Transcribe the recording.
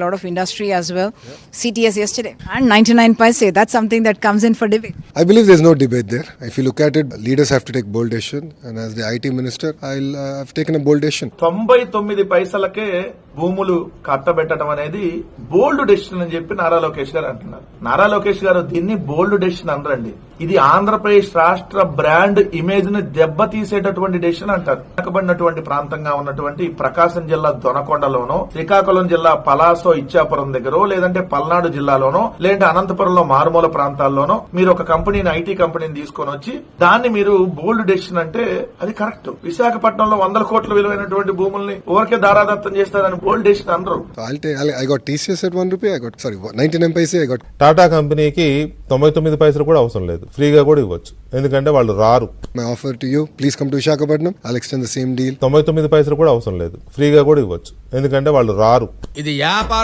A lot of industry as well. CTS yesterday and 99 paise. That's something that comes in for debate. I believe there's no debate there. If you look at it, leaders have to take bold decision. And as the IT minister, I'll uh, have taken a bold decision. తొంభై తొమ్మిది పైసలకే భూములు కట్టబెట్టడం అనేది బోల్డ్ decision అని చెప్పి నారా లోకేష్ గారు అంటున్నారు. నారా లోకేష్ గారు దీన్ని బోల్డ్ డెసిషన్ అనరండి. ఇది ఆంధ్రప్రదేశ్ రాష్ట్ర బ్రాండ్ ఇమేజ్ని దెబ్బతీసేటటువంటి డెసిషన్ అంటారు. వెనకబడినటువంటి ప్రాంతంగా ఉన్నటువంటి ప్రకాశం జిల్లా దొనకొండలోనో శ్రీకాకుళం జిల్లా పలాసో ఇచ్చాపురం దగ్గర లేదంటే పల్నాడు జిల్లాలోనో లేదంటే అనంతపురంలో మారుమూల ప్రాంతాల్లోనో మీరు ఒక కంపెనీని ఐటీ కంపెనీని తీసుకొని వచ్చి దాన్ని మీరు బోల్డ్ డెసిషన్ అంటే అది కరెక్ట్. విశాఖపట్నంలో వందల కోట్ల విలువైనటువంటి భూముల్ని ఊరికే దారాదత్తం చేస్తారని గోల్డ్ టాటా కంపెనీకి తొంభై తొమ్మిది పైసలు కూడా అవసరం లేదు. ఫ్రీగా కూడా ఇవ్వచ్చు. ఎందుకంటే వాళ్ళు రారు. My offer to you please come to Visakhapatnam I'll extend the తొంభై తొమ్మిది పైసలు కూడా అవసరం లేదు. ఫ్రీగా కూడా ఇవ్వచ్చు. ఎందుకంటే వాళ్ళు రారు. ఇది వ్యాపారం